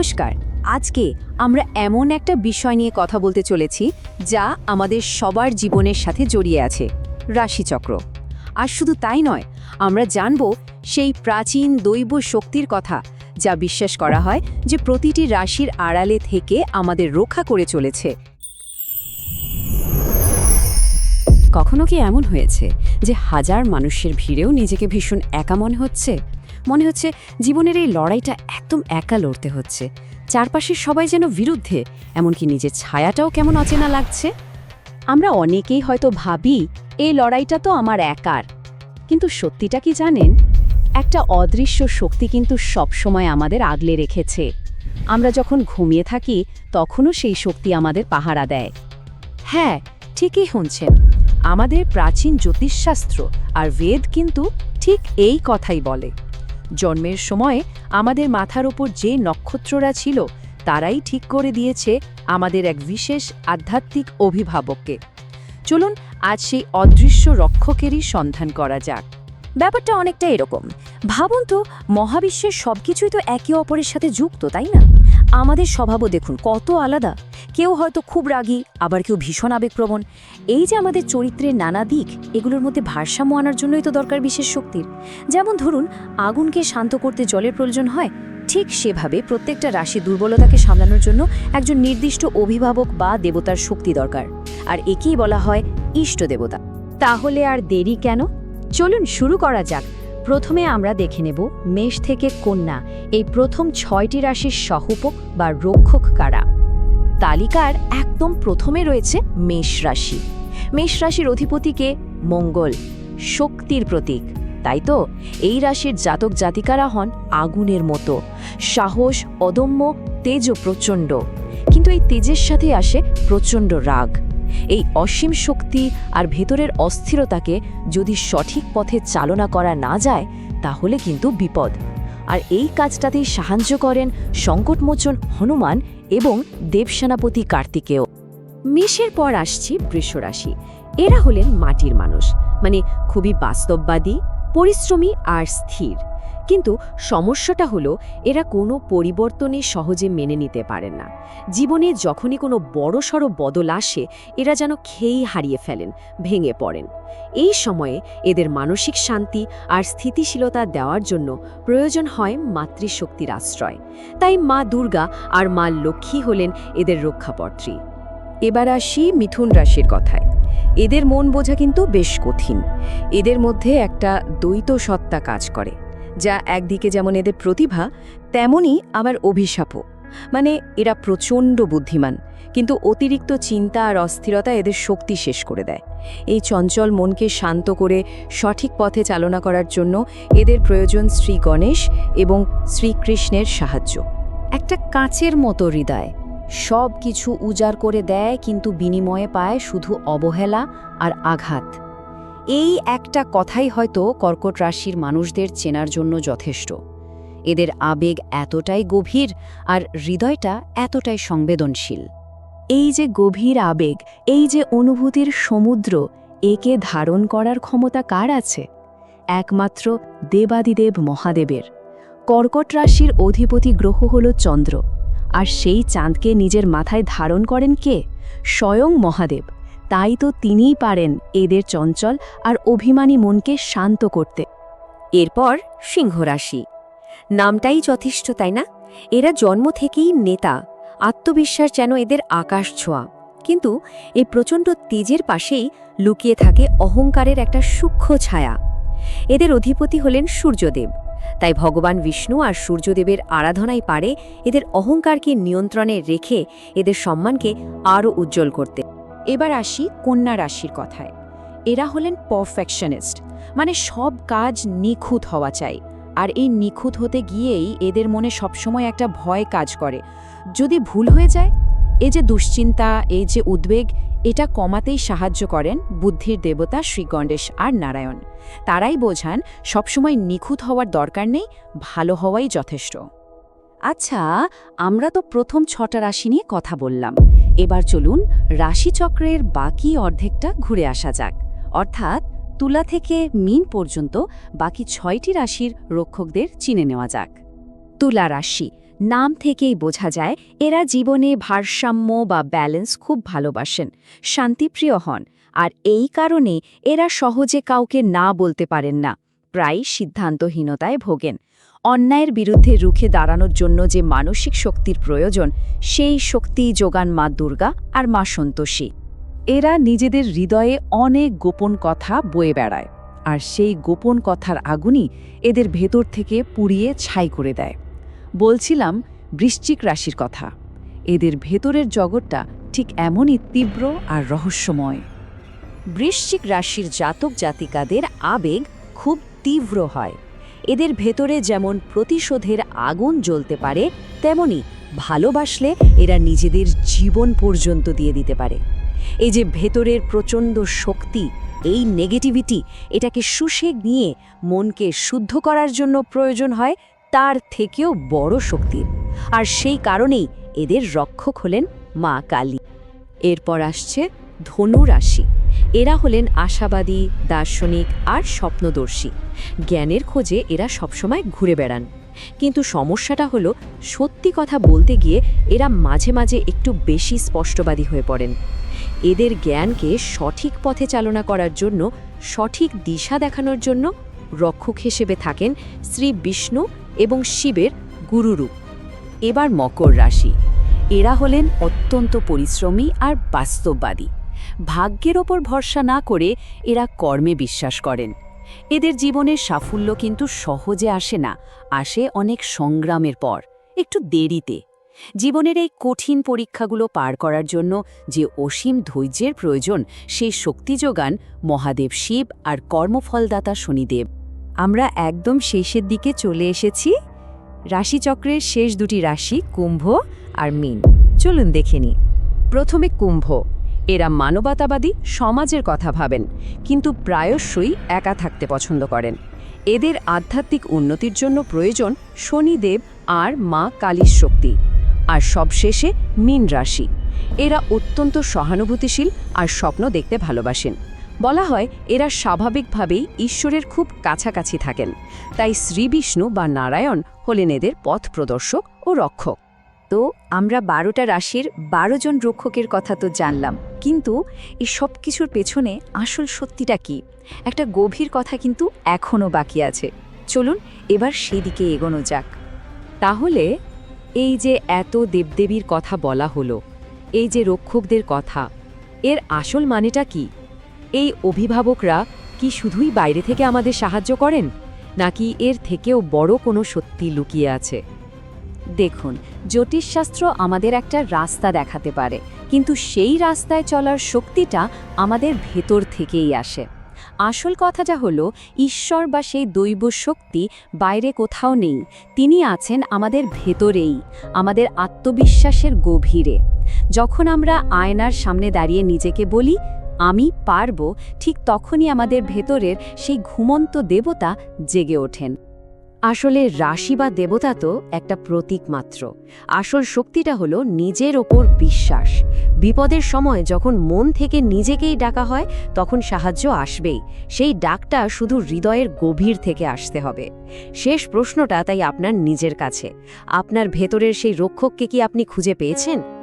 নমস্কার। আজকে আমরা এমন একটা বিষয় নিয়ে কথা বলতে চলেছি, যা আমাদের সবার জীবনের সাথে জড়িয়ে আছে, রাশিচক্র। আর শুধু তাই নয়, আমরা জানব সেই প্রাচীন দৈব শক্তির কথা, যা বিশ্বাস করা হয় যে প্রতিটি রাশির আড়ালে থেকে আমাদের রক্ষা করে চলেছে। কখনো কি এমন হয়েছে যে হাজার মানুষের ভিড়েও নিজেকে ভীষণ একা মনে হচ্ছে? মনে হচ্ছে জীবনের এই লড়াইটা একদম একা লড়তে হচ্ছে। চারপাশের সবাই যেন বিরুদ্ধে, এমনকি নিজের ছায়াটাও কেমন অচেনা লাগছে। আমরা অনেকেই হয়তো ভাবি, এই লড়াইটা তো আমার একার। কিন্তু সত্যিটা কি জানেন? একটা অদৃশ্য শক্তি কিন্তু সবসময় আমাদের আগলে রেখেছে। আমরা যখন ঘুমিয়ে থাকি, তখনও সেই শক্তি আমাদের পাহারা দেয়। হ্যাঁ ঠিকই শুনছেন। আমাদের প্রাচীন জ্যোতিষশাস্ত্র আর বেদ কিন্তু ঠিক এই কথাই বলে। জন্মের সময়ে আমাদের মাথার ওপর যে নক্ষত্ররা ছিল, তারাই ঠিক করে দিয়েছে আমাদের এক বিশেষ আধ্যাত্মিক অভিভাবককে। চলুন, আজ সেই অদৃশ্য রক্ষকেরই সন্ধান করা যাক। ব্যাপারটা অনেকটা এরকম। ভাবুন তো, মহাবিশ্বের সবকিছুই তো একে অপরের সাথে যুক্ত, তাই না? আমাদের স্বভাবও দেখুন, কত আলাদা। কেউ হয়তো খুব রাগী, আবার কেউ ভীষণ আবেগপ্রবণ। এই যে আমাদের চরিত্রের নানা দিক, এগুলোর মধ্যে ভারসাম্য আনার জন্যই তো দরকার বিশেষ শক্তির। যেমন ধরুন, আগুনকে শান্ত করতে জলের প্রয়োজন হয়, ঠিক সেভাবে প্রত্যেকটা রাশি দুর্বলতাকে সামলানোর জন্য একজন নির্দিষ্ট অভিভাবক বা দেবতার শক্তি দরকার। আর একেই বলা হয় ইষ্ট দেবতা। তাহলে আর দেরি কেন? চলুন শুরু করা যাক। প্রথমে আমরা দেখে নেব মেষ থেকে কন্যা, এই প্রথম ছয়টি রাশির সহপক বা রক্ষক কারা। তালিকার একদম প্রথমে রয়েছে মেষ রাশি। মেষ রাশির অধিপতিকে মঙ্গল, শক্তির প্রতীক। তাই তো? এই রাশির জাতক জাতিকারা হন আগুনের মতো। সাহস অদম্য, তেজ প্রচণ্ড। কিন্তু এই তেজের সাথে আসে প্রচণ্ড রাগ। এই অসীম শক্তি আর ভেতরের অস্থিরতাকে যদি সঠিক পথে চালনা করা না যায়, তাহলে কিন্তু বিপদ। আর এই কাজটাতেই সাহায্য করেন সংকটমোচন হনুমান এবং দেবসেনাপতি কার্তিকেয়। মেষের পর আসছি বৃষরাশি। এরা হলেন মাটির মানুষ মানে খুবই বাস্তববাদী, পরিশ্রমী আর স্থির। কিন্তু সমস্যাটা হলো, এরা কোনো পরিবর্তনে সহজে মেনে নিতে পারেন না। জীবনে যখনই কোনো বড়সড় বদল আসে, এরা যেন খেয়েই হারিয়ে ফেলেন, ভেঙে পড়েন। এই সময়ে এদের মানসিক শান্তি আর স্থিতিশীলতা দেওয়ার জন্য প্রয়োজন হয় মাতৃশক্তির আশ্রয়। তাই মা দুর্গা আর মা লক্ষ্মী হলেন এদের রক্ষাপত্রী এবার আসি মিথুন রাশির কথায়। এদের মন বোঝা কিন্তু বেশ কঠিন। এদের মধ্যে একটা দ্বৈত সত্তা কাজ করে। যা একদিকে যেমন এদের প্রতিভা, তেমনই আবার অভিশাপও। মানে এরা প্রচণ্ড বুদ্ধিমান, কিন্তু অতিরিক্ত চিন্তা আর অস্থিরতা এদের শক্তি শেষ করে দেয়। এই চঞ্চল মনকে শান্ত করে, সঠিক পথে চালনা করার জন্য এদের প্রয়োজন শ্রী গণেশ এবং শ্রীকৃষ্ণের সাহায্য। একটা কাঁচের মতো হৃদয় সব কিছু উজাড় করে দেয় কিন্তু বিনিময়ে পায় শুধু অবহেলা আর আঘাত। এই একটা কথাই হয়তো কর্কট রাশির মানুষদের চেনার জন্য যথেষ্ট। এদের আবেগ এতটাই গভীর আর হৃদয়টা এতটাই সংবেদনশীল। এই যে গভীর আবেগ, এই যে অনুভূতির সমুদ্র, একে ধারণ করার ক্ষমতা কার আছে? একমাত্র দেবাদিদেব মহাদেবের। কর্কট রাশির অধিপতি গ্রহ হল চন্দ্র। আর সেই চাঁদকে নিজের মাথায় ধারণ করেন কে? স্বয়ং মহাদেব। তাই তো তিনিই পারেন এদের চঞ্চল আর অভিমানী মনকে শান্ত করতে। এরপর সিংহরাশি। নামটাই যথেষ্ট, তাই না? এরা জন্ম থেকেই নেতা, আত্মবিশ্বাস যেন এদের আকাশ ছোঁয়া। কিন্তু এই প্রচণ্ড তেজের পাশেই লুকিয়ে থাকে অহংকারের একটা সূক্ষ্ম ছায়া। এদের অধিপতি হলেন সূর্যদেব। তাই ভগবান বিষ্ণু আর সূর্যদেবের আরাধনায় পারে এদের অহংকারকে নিয়ন্ত্রণে রেখে এদের সম্মানকে আরও উজ্জ্বল করতে। এবার আসি কন্যা রাশির কথায়। এরা হলেন পারফেকশনিস্ট মানে সব কাজ নিখুঁত হওয়া চাই। আর এই নিখুঁত হতে গিয়েই এদের মনে সবসময় একটা ভয় কাজ করে। যদি ভুল হয়ে যায় এই যে দুশ্চিন্তা এই যে উদ্বেগ, এটা কমাতেই সাহায্য করেন বুদ্ধির দেবতা শ্রী আর নারায়ণ। তারাই বোঝান সবসময় নিখুঁত হওয়ার দরকার নেই, ভালো হওয়াই যথেষ্ট। আচ্ছা আমরা তো প্রথম ছটা রাশি নিয়ে কথা বললাম। এবার চলুন রাশিচক্রের বাকি অর্ধেকটা ঘুরে আসা যাক। অর্থাৎ তুলা থেকে মিন পর্যন্ত বাকি ছয়টি রাশির রক্ষকদের চিনে নেওয়া যাক। তুলা রাশি, নাম থেকেই বোঝা যায়, এরা জীবনে ভারসাম্য বা ব্যালেন্স খুব ভালোবাসেন, শান্তিপ্রিয় হন, আর এই কারণে এরা সহজে কাউকে না বলতে পারেন না প্রায় সিদ্ধান্তহীনতায় ভোগেন। অন্যায়ের বিরুদ্ধে রুখে দাঁড়ানোর জন্য যে মানসিক শক্তির প্রয়োজন, সেই শক্তি যোগান মা দুর্গা আর মা সন্তোষী। এরা নিজেদের হৃদয়ে অনেক গোপন কথা বয়ে বেড়ায়, আর সেই গোপন কথার আগুনই এদের ভেতর থেকে পুড়িয়ে ছাই করে দেয়। বলছিলাম, বৃশ্চিক রাশির কথা, এদের ভেতরের জগৎটা ঠিক এমনই তীব্র আর রহস্যময়। বৃশ্চিক রাশির জাতক জাতিকাদের আবেগ খুব তীব্র হয়। এদের ভেতরে যেমন প্রতিশোধের আগুন জ্বলতে পারে, তেমনি ভালোবাসলে এরা নিজেদের জীবন পর্যন্ত দিয়ে দিতে পারে। এই যে ভেতরের প্রচণ্ড শক্তি, এই নেগেটিভিটি এটাকে শুষে নিয়ে মনকে শুদ্ধ করার জন্য প্রয়োজন হয়, তার থেকেও বড় শক্তির। আর সেই কারণেই এদের রক্ষক হলেন মা কালী। এরপর আসছে ধনু রাশি। এরা হলেন আশাবাদী, দার্শনিক আর স্বপ্নদর্শী। জ্ঞানের খোঁজে এরা সবসময় ঘুরে বেড়ান। কিন্তু সমস্যাটা হলো, সত্যি কথা বলতে গিয়ে এরা মাঝে মাঝে একটু বেশি স্পষ্টবাদী হয়ে পড়েন। এদের জ্ঞানকে সঠিক পথে চালনা করার জন্য, সঠিক দিশা দেখানোর জন্য রক্ষক হিসেবে থাকেন শ্রী বিষ্ণু এবং শিবের গুরুরূপ। এবার মকর রাশি। এরা হলেন অত্যন্ত পরিশ্রমী আর বাস্তববাদী। ভাগ্যের ওপর ভরসা না করে এরা কর্মে বিশ্বাস করেন। এদের জীবনের সাফল্য কিন্তু সহজে আসে না, আসে অনেক সংগ্রামের পর, একটু দেরিতে। জীবনের এই কঠিন পরীক্ষাগুলো পার করার জন্য যে অসীম ধৈর্যের প্রয়োজন সেই শক্তি যোগান মহাদেব শিব আর কর্মফলদাতা শনিদেব। আমরা একদম শেষের দিকে চলে এসেছি। রাশিচক্রের শেষ দুটি রাশি কুম্ভ আর মিন। চলুন দেখে নিই। প্রথমে কুম্ভ। এরা মানবতাবাদী সমাজের কথা ভাবেন, কিন্তু প্রায়শই একা থাকতে পছন্দ করেন। এদের আধ্যাত্মিক উন্নতির জন্য প্রয়োজন শনিদেব আর মা কালীর শক্তি, আর সবশেষে মীন রাশি। এরা অত্যন্ত সহানুভূতিশীল আর স্বপ্ন দেখতে ভালোবাসেন। বলা হয়, এরা স্বাভাবিকভাবেই ঈশ্বরের খুব কাছাকাছি থাকেন, তাই শ্রীবিষ্ণু বা নারায়ণ হলেন এদের পথ প্রদর্শক ও রক্ষক। তো আমরা বারোটা রাশির বারো জন রক্ষকের কথা তো জানলাম। কিন্তু এই সব কিছুর পেছনে আসল সত্যিটা কি? একটা গভীর কথা কিন্তু এখনও বাকি আছে। চলুন এবার সেদিকে এগোনো যাক। তাহলে এই যে এত দেবদেবীর কথা বলা হলো, এই যে রক্ষকদের কথা, এর আসল মানেটা কি? এই অভিভাবকরা কি শুধুই বাইরে থেকে আমাদের সাহায্য করেন, নাকি এর থেকেও বড় কোনো সত্যি লুকিয়ে আছে? দেখুন, জ্যোতিষশাস্ত্র আমাদের একটা রাস্তা দেখাতে পারে, কিন্তু সেই রাস্তায় চলার শক্তিটা আমাদের ভেতর থেকেই আসে। আসল কথাটা হলো, ঈশ্বর বা সেই দৈব শক্তি বাইরে কোথাও নেই, তিনি আছেন আমাদের ভেতরেই, আমাদের আত্মবিশ্বাসের গভীরে। যখন আমরা আয়নার সামনে দাঁড়িয়ে নিজেকে বলি, আমি পারব, ঠিক তখনই আমাদের ভেতরের সেই ঘুমন্ত দেবতা জেগে ওঠেন। আসলে রাশি বা দেবতা তো একটা প্রতীক মাত্র। আসল শক্তিটা হলো নিজের ওপর বিশ্বাস। বিপদের সময় যখন মন থেকে নিজেকেই ডাকা হয়, তখন সাহায্য আসবেই। সেই ডাকটা শুধু হৃদয়ের গভীর থেকে আসতে হবে। শেষ প্রশ্নটা তাই আপনার নিজের কাছে। আপনার ভেতরের সেই রক্ষককে কি আপনি খুঁজে পেয়েছেন?